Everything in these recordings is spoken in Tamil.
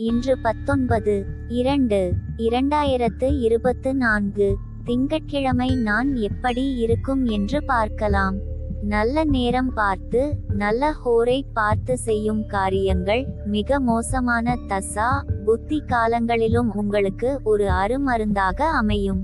இன்று பத்தொன்பது இரண்டு இரண்டாயிரத்து இருபத்து நான்கு திங்கட்கிழமை நான் எப்படி இருக்கும் என்று பார்க்கலாம். நல்ல நேரம் பார்த்து நல்ல ஹோரை பார்த்து செய்யும் காரியங்கள் மிக மோசமான தசா புத்தி காலங்களிலும் உங்களுக்கு ஒரு அருமருந்தாக அமையும்.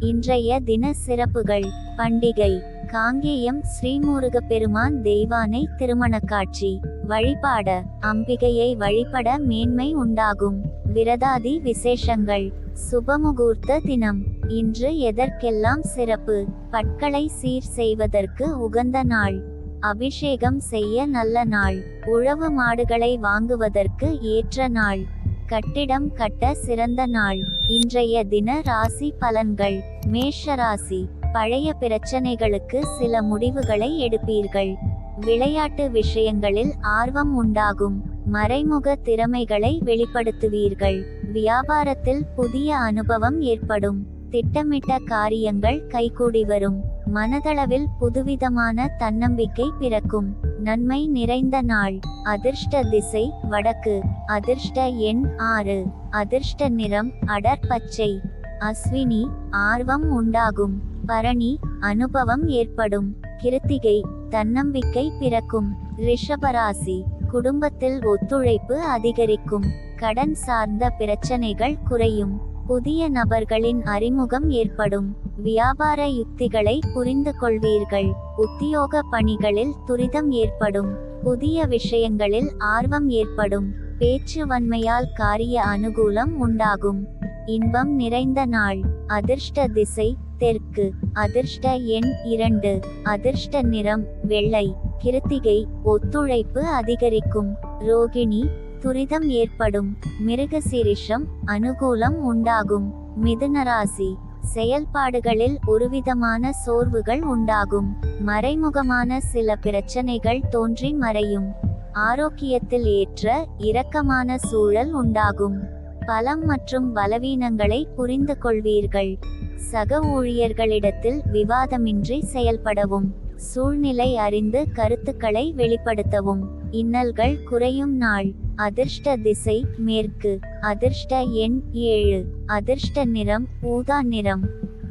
இன்றைய தின சிறப்புகள் பண்டிகை. காங்கேயம் ஸ்ரீமுருக பெருமான் தெய்வானை திருமண காட்சி வழிபாட அம்பிகையை வழிபட மேன்மை உண்டாகும். விரதாதி விசேஷங்கள். சுபமுகூர்த்த தினம். இன்று எதற்கெல்லாம் சிறப்பு? பட்களை சீர் செய்வதற்கு உகந்த நாள். அபிஷேகம் செய்ய நல்ல நாள். உழவு மாடுகளை வாங்குவதற்கு ஏற்ற நாள். கட்டிடம் கட்ட சிறந்த நாள். இன்றைய தின ராசி பலன்கள். மேஷ ராசி. பழைய பிரச்சனைகளுக்கு சில முடிவுகளை எடுப்பீர்கள். விளையாட்டு விஷயங்களில் ஆர்வம் உண்டாகும். மறைமுக திறமைகளை வெளிப்படுத்துவீர்கள். வியாபாரத்தில் புதிய அனுபவம் ஏற்படும். திட்டமிட்ட காரியங்கள் கைகூடி வரும். மனதளவில் புதுவிதமான தன்னம்பிக்கை பிறக்கும். நன்மை நிறைந்த நாள். அதிர்ஷ்ட திசை வடக்கு. அதிர்ஷ்ட எண் ஆறு. அதிர்ஷ்ட நிறம் அடர் பச்சை. அஸ்வினி ஆர்வம் உண்டாகும். பரணி அனுபவம் ஏற்படும். கிருத்திகை தன்னம்பிக்கை பிறக்கும். ரிஷபராசி குடும்பத்தில் ஒத்துழைப்பு அதிகரிக்கும். கடன் சார்ந்த பிரச்சனைகள் குறையும். புதிய நபர்களின் அறிமுகம் ஏற்படும். வியாபார யுக்திகளை புரிந்து கொள்வீர்கள். உத்தியோக பணிகளில் துரிதம் ஏற்படும். புதிய விஷயங்களில் ஆர்வம் ஏற்படும். பேச்சு வன்மையால் காரிய அனுகூலம் உண்டாகும். இன்பம் நிறைந்த நாள். அதிர்ஷ்ட திசை தெற்கு அதிர்ஷ்ட எண் இரண்டு அதிர்ஷ்ட நிறம் வெள்ளை கிருத்திகை ஒத்துழைப்பு அதிகரிக்கும் ரோகிணி துரிதம் ஏற்படும் மிருகசீரிஷம் அனுகூலம் உண்டாகும் மிதுனராசி செயல்பாடுகளில் ஒருவிதமான சோர்வுகள் உண்டாகும் மறைமுகமான சில பிரச்சனைகள் தோன்றி மறையும் ஆரோக்கியத்தில் ஏற்ற இரக்கமான சூழல் உண்டாகும் பலம் மற்றும் பலவீனங்களை புரிந்து கொள்வீர்கள் சக ஊழியர்களிடத்தில் விவாதமின்றி செயல்படவும் சூழ்நிலை அறிந்து கருத்துக்களை வெளிப்படுத்தவும். இன்னல்கள் குறையும் நாள். அதிர்ஷ்ட திசை மேற்கு. அதிர்ஷ்ட எண் ஏழு. அதிர்ஷ்ட நிறம் ஊதா நிறம்.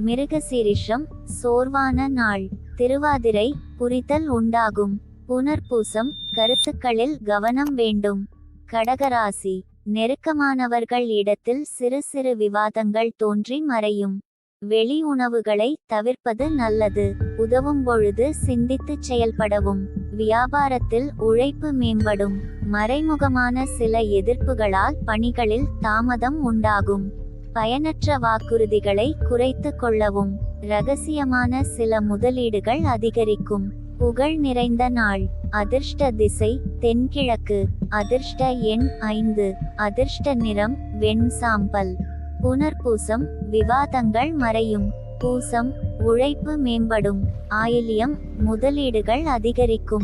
மிருகசீரிஷம் சோர்வான நாள். திருவாதிரை புரிதல் உண்டாகும். புனர்பூசம் கருத்துக்களில் கவனம் வேண்டும். கடகராசி. நெருக்கமானவர்கள் இடத்தில் சிறு சிறு விவாதங்கள் தோன்றி மறையும். வெளி உணவுகளை தவிர்ப்பது நல்லது. உதவும் பொழுது சிந்தித்து செயல்படவும். வியாபாரத்தில் உழைப்பு மேம்படும். மறைமுகமான சில எதிர்ப்புகளால் பணிகளில் தாமதம் உண்டாகும். பயனற்ற வாக்குறுதிகளை குறைத்து கொள்ளவும். ரகசியமான சில முதலீடுகள் அதிகரிக்கும். புகழ் நிறைந்த நாள். அதிர்ஷ்ட திசை தென்கிழக்கு. அதிர்ஷ்ட எண் ஐந்து. அதிர்ஷ்ட நிறம் வெண் சாம்பல் புனர்பூசம் விவாதங்கள் மறையும். பூசம் உழைப்பு மேம்படும். ஆயிலியம் முதலீடுகள் அதிகரிக்கும்.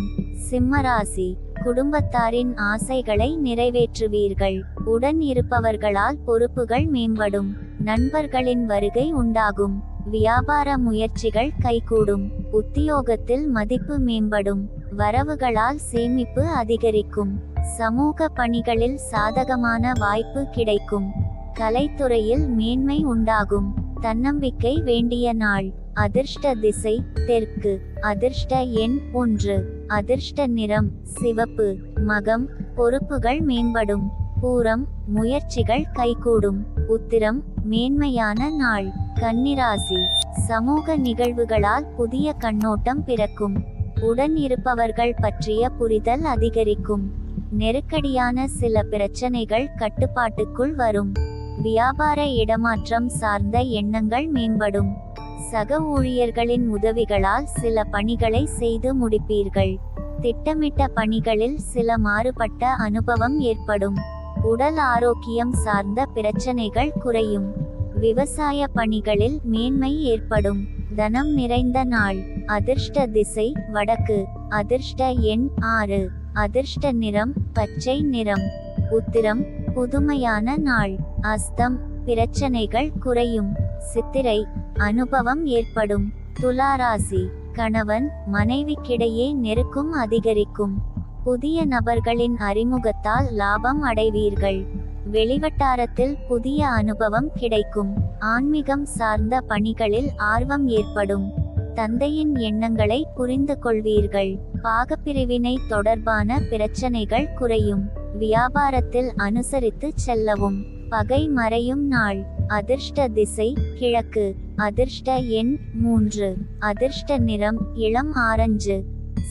சிம்மராசி குடும்பத்தாரின் ஆசைகளை நிறைவேற்றுவீர்கள். உடன் இருப்பவர்களால் பொறுப்புகள் மேம்படும். நண்பர்களின் வருகை உண்டாகும். வியாபார முயற்சிகள் கைகூடும். உத்தியோகத்தில் மதிப்பு மேம்படும். வரவுகளால் சேமிப்பு அதிகரிக்கும். சமூக பணிகளில் சாதகமான வாய்ப்பு கிடைக்கும். கலைத்துறையில் மேன்மை உண்டாகும். தன்னம்பிக்கை வேண்டிய நாள். அதிர்ஷ்ட திசை தெற்கு. அதிர்ஷ்ட எண் ஒன்று. அதிர்ஷ்ட நிறம் சிவப்பு. மகம் பொறுப்புகள் மேம்படும். பூரம் முயற்சிகள் கைகூடும். உத்திரம் மேன்மையான நாள். கன்னிராசி. சமூக நிகழ்வுகளால் புதிய கண்ணோட்டம் பிறக்கும். உடன் இருப்பவர்கள் பற்றிய புரிதல் அதிகரிக்கும். நெருக்கடியான சில பிரச்சனைகள் கட்டுப்பாட்டுக்குள் வரும். வியாபார இடமாற்றம் சார்ந்த எண்ணங்கள் மேம்படும். சக ஊழியர்களின் உதவிகளால் சில பணிகளை செய்து முடிப்பீர்கள். திட்டமிட்ட பணிகளில் சில மாறுபட்ட அனுபவம் ஏற்படும். உடல் ஆரோக்கியம் சார்ந்த பிரச்சனைகள் குறையும். விவசாய பணிகளில் மேன்மை ஏற்படும். தனம் நிறைந்த நாள். அதிர்ஷ்ட திசை வடக்கு. அதிர்ஷ்ட எண் ஆறு. அதிர்ஷ்ட நிறம் பச்சை நிறம். உத்திரம் புதுமையான நாள். அஸ்தம். பிரச்சனைகள் குறையும். சித்திரை. அனுபவம் ஏற்படும். துளாராசி கணவன் மனைவிக்கிடையே நெருக்கும் அதிகரிக்கும். புதிய நபர்களின் அறிமுகத்தால் லாபம் அடைவீர்கள். வெளிவட்டாரத்தில் புதிய அனுபவம் கிடைக்கும். ஆன்மீகம் சார்ந்த பணிகளில் ஆர்வம் ஏற்படும். தந்தையின் எண்ணங்களை புரிந்து கொள்வீர்கள் பாகப்பிரிவினை தொடர்பான பிரச்சனைகள் குறையும். வியாபாரத்தில் அனுசரித்து செல்லவும். பகை மறையும் நாள். அதிர்ஷ்ட திசை கிழக்கு. அதிர்ஷ்ட எண் மூன்று. அதிர்ஷ்ட நிறம் இளம் ஆரஞ்சு.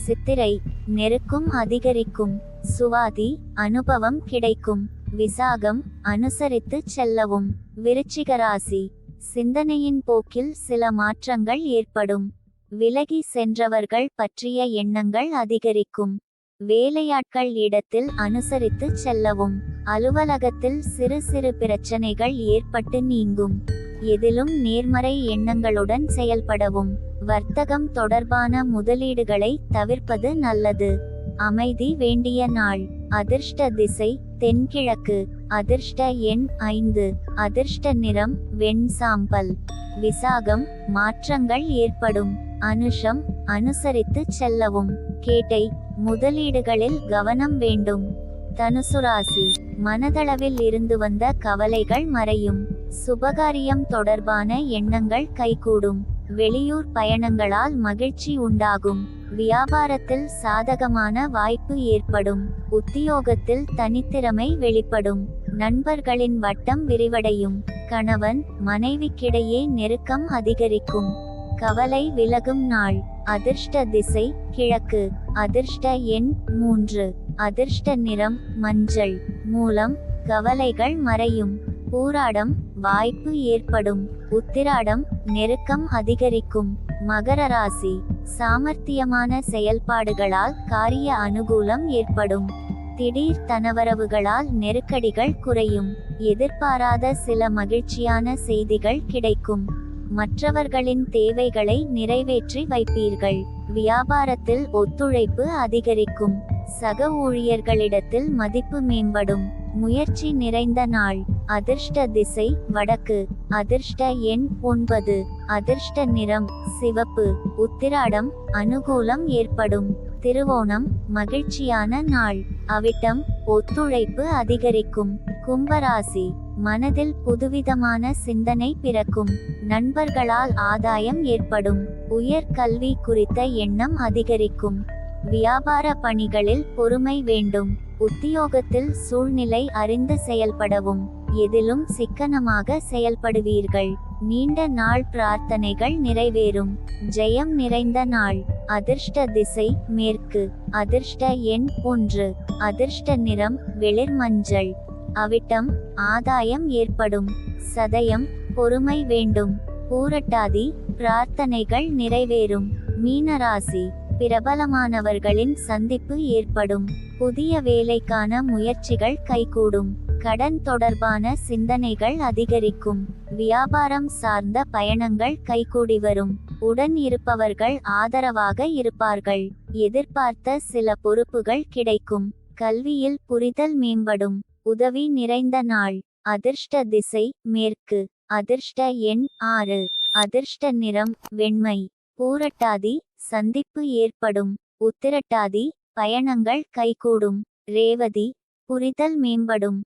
சித்திரை நெருக்கும் அதிகரிக்கும். சுவாதி அனுபவம் கிடைக்கும். விசாகம் அனுசரித்து செல்லவும். விருச்சிகராசி சிந்தனையின் போக்கில் சில மாற்றங்கள் ஏற்படும். விலகி சென்றவர்கள் பற்றிய எண்ணங்கள் அதிகரிக்கும். வேலையாட்கள் இடத்தில் அனுசரித்து செல்லவும். அலுவலகத்தில் சிறு சிறு பிரச்சனைகள் ஏற்பட்டு நீங்கும். எதிலும் நேர்மறை எண்ணங்களுடன் செயல்படவும். வர்த்தகம் தொடர்பான முதலீடுகளை தவிர்ப்பது நல்லது. அமைதி வேண்டிய நாள். அதிர்ஷ்ட திசை தென்கிழக்கு. அதிர்ஷ்ட எண் ஐந்து. அதிர்ஷ்ட நிறம் வெண் சாம்பல் விசாகம் மாற்றங்கள் ஏற்படும். அனுஷம் அனுசரித்து செல்லவும். கேட்டை முதலீடுகளில் கவனம் வேண்டும். தனுசு ராசி. மனதளவில் இருந்து வந்த கவலைகள் மறையும். சுபகாரியம் தொடர்பான எண்ணங்கள் கைகூடும். வெளியூர் பயணங்களால் மகிழ்ச்சி உண்டாகும். வியாபாரத்தில் சாதகமான வாய்ப்பு ஏற்படும். உத்தியோகத்தில் தனித்திறமை வெளிப்படும். நண்பர்களின் வட்டம் விரிவடையும். கணவன் மனைவிக்கிடையே நெருக்கம் அதிகரிக்கும். கவலை விலகும் நாள். அதிர்ஷ்ட திசை கிழக்கு. அதிர்ஷ்ட எண் மூன்று. அதிர்ஷ்ட நிறம் மஞ்சள். மூலம் கவலைகள் மறையும். பூராடம் வாய்ப்பு ஏற்படும். உத்திராடம் நெருக்கம் அதிகரிக்கும். மகர ராசி சாமர்த்தியமான செயல்பாடுகளால் காரிய அனுகூலம் ஏற்படும். திடீர் தனவரவுகளால் நெருக்கடிகள் குறையும். எதிர்பாராத சில மகிழ்ச்சியான செய்திகள் கிடைக்கும். மற்றவர்களின் தேவைகளை நிறைவேற்றி வைப்பீர்கள். வியாபாரத்தில் ஒத்துழைப்பு அதிகரிக்கும். சக ஊழியர்களிடத்தில் மதிப்பு மேம்படும். முயற்சி நிறைந்த நாள். அதிர்ஷ்ட திசை வடக்கு. அதிர்ஷ்ட எண் ஒன்பது. அதிர்ஷ்ட நிறம் சிவப்பு. உத்திராடம் அனுகூலம் ஏற்படும். திருவோணம் மகிழ்ச்சியான நாள். அவிட்டம் ஒத்துழைப்பு அதிகரிக்கும். கும்பராசி. மனதில் புதுவிதமான சிந்தனை பிறக்கும். நண்பர்களால் ஆதாயம் ஏற்படும். உயர் கல்வி குறித்த எண்ணம் அதிகரிக்கும். வியாபார பணிகளில் பொறுமை வேண்டும். உத்தியோகத்தில் சூழ்நிலை அறிந்து செயல்படவும். எதிலும் சிக்கனமாக செயல்படுவீர்கள். நீண்ட நாள் பிரார்த்தனைகள் நிறைவேறும். ஜெயம் நிறைந்த நாள். அதிர்ஷ்ட திசை மேற்கு. அதிர்ஷ்ட எண் ஒன்று. அதிர்ஷ்ட நிறம் வெளிர் மஞ்சள். அவிட்டம் ஆதாயம் ஏற்படும். சதயம் பொறுமை வேண்டும். பூரட்டாதி பிரார்த்தனைகள் நிறைவேறும். மீனராசி பிரபலமானவர்களின் சந்திப்பு ஏற்படும். புதிய வேலைக்கான முயற்சிகள் கைகூடும். கடன் தொடர்பான சிந்தனைகள் அதிகரிக்கும். வியாபாரம் சார்ந்த பயணங்கள் கைகூடி வரும். உடன் இருப்பவர்கள் ஆதரவாக இருப்பார்கள். எதிர்பார்த்த சில பொறுப்புகள் கிடைக்கும். கல்வியில் புரிதல் மேம்படும். உதவி நிறைந்த நாள். அதிர்ஷ்ட திசை மேற்கு. அதிர்ஷ்ட எண் ஆறு. அதிர்ஷ்ட நிறம் வெண்மை. பூரட்டாதி சந்திப்பு ஏற்படும். உத்திரட்டாதி பயணங்கள் கைகூடும். ரேவதி புரிதல் மேம்படும்.